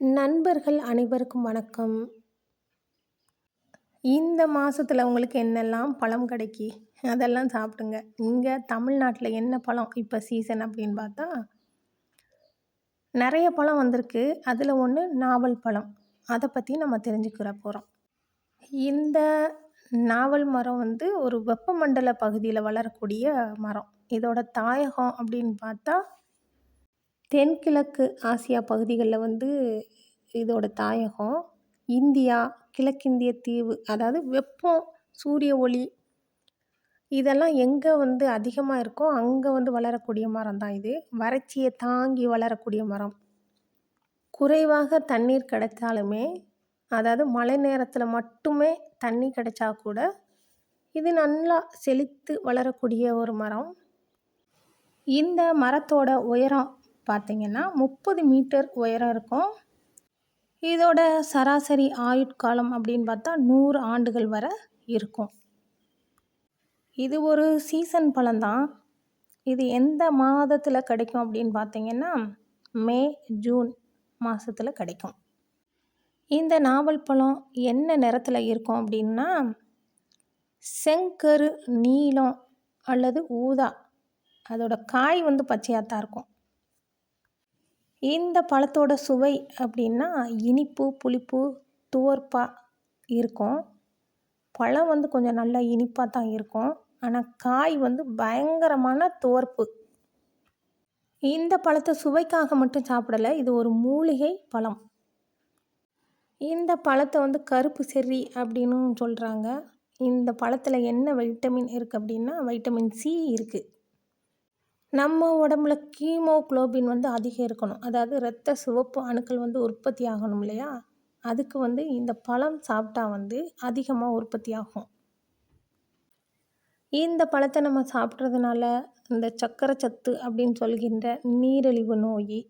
நண்பர்கள் அனைவருக்கும் வணக்கம். இந்த மாதத்தில் உங்களுக்கு என்னெல்லாம் பழம் கிடைக்கி? அதெல்லாம் சாப்பிடுங்க. இங்கே தமிழ்நாட்டில் என்ன பழம் இப்போ சீசன் அப்படின்னு பார்த்தா நிறைய பழம் வந்திருக்கு. அதில் ஒன்று நாவல் பழம். அதை பற்றி நம்ம தெரிஞ்சுக்கிற போகிறோம் இந்த நாவல் மரம் வந்து ஒரு வெப்பமண்டல பகுதியில் வளரக்கூடிய மரம். இதோட தாயகம் அப்படின்னு பார்த்தா தென்கிழக்கு ஆசியா பகுதிகளில் வந்து இதோட தாயகம் இந்தியா கிழக்கிந்திய தீவு அதாவது வெப்பம் சூரிய ஒளி இதெல்லாம் எங்கே வந்து அதிகமாக இருக்கோ அங்கே வந்து வளரக்கூடிய மரம் தான் இது. வறட்சியை தாங்கி வளரக்கூடிய மரம். குறைவாக தண்ணீர் கிடைத்தாலுமே அதாவது மழை நேரத்தில் மட்டுமே தண்ணி கிடைச்சா கூட இது நல்லா செழித்து வளரக்கூடிய ஒரு மரம். இந்த மரத்தோட உயரம் பார்த்திங்கன்னா முப்பது மீட்டர் உயரம் இருக்கும். இதோட சராசரி ஆயுட்காலம் அப்படின்னு பார்த்தா நூறு ஆண்டுகள் வரை இருக்கும். இது ஒரு சீசன் பழம்தான் இது எந்த மாதத்தில் கிடைக்கும் அப்படின்னு பார்த்தீங்கன்னா மே ஜூன் மாதத்தில் கிடைக்கும். இந்த நாவல் பழம் என்ன நிறத்தில் இருக்கும் அப்படின்னா செங்கரு நீலம் அல்லது ஊதா அதோட காய் வந்து பச்சையாக தான் இருக்கும். இந்த பழத்தோட சுவை அப்படின்னா இனிப்பு புளிப்பு துவர்ப்பாக இருக்கும். பழம் வந்து கொஞ்சம் நல்லா இனிப்பாக தான் இருக்கும். ஆனால் காய் வந்து பயங்கரமான துவர்ப்பு. இந்த பழத்தை சுவைக்காக மட்டும் சாப்பிடலை இது ஒரு மூலிகை பழம். இந்த பழத்தை வந்து கருப்பு செர்ரி அப்படின்னு சொல்கிறாங்க இந்த பழத்தில் என்ன வைட்டமின் இருக்குது அப்படின்னா வைட்டமின் சி இருக்குது நம்ம உடம்புல கீமோகுளோபின் வந்து அதிகம் இருக்கணும். அதாவது இரத்த சிவப்பு அணுக்கள் வந்து உற்பத்தி ஆகணும் இல்லையா? அதுக்கு வந்து இந்த பழம் சாப்பிட்டா வந்து அதிகமாக உற்பத்தி ஆகும். இந்த பழத்தை நம்ம சாப்பிட்றதுனால இந்த சக்கரை சத்து அப்படின்னு சொல்கின்ற நீரிழிவு நோய்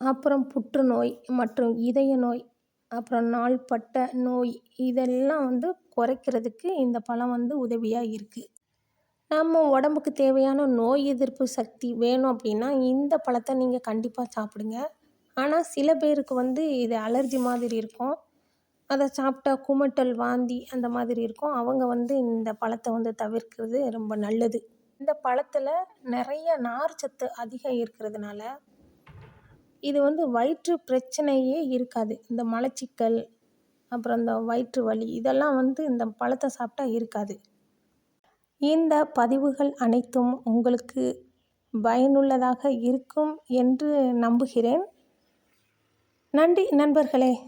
அப்புறம் புற்றுநோய் மற்றும் இதய நோய் அப்புறம் நாள்பட்ட நோய் இதெல்லாம் வந்து குறைக்கிறதுக்கு இந்த பழம் வந்து உதவியாக இருக்குது நம்ம உடம்புக்கு தேவையான நோய் எதிர்ப்பு சக்தி வேணும் அப்படின்னா இந்த பழத்தை நீங்கள் கண்டிப்பாக சாப்பிடுங்க. ஆனால் சில பேருக்கு வந்து இது அலர்ஜி மாதிரி இருக்கும். அதை சாப்பிட்டா குமட்டல் வாந்தி அந்த மாதிரி இருக்கும். அவங்க வந்து இந்த பழத்தை வந்து தவிர்க்கிறது ரொம்ப நல்லது. இந்த பழத்தில் நிறைய நார் சத்து அதிகம் இருக்கிறதுனால இது வந்து வயிற்று பிரச்சனையே இருக்காது. இந்த மலச்சிக்கல் அப்புறம் இந்த வயிற்று வலி இதெல்லாம் வந்து இந்த பழத்தை சாப்பிட்டா இருக்காது. இந்த பதிவுகள் அனைத்தும் உங்களுக்கு பயனுள்ளதாக இருக்கும் என்று நம்புகிறேன். நன்றி நண்பர்களே.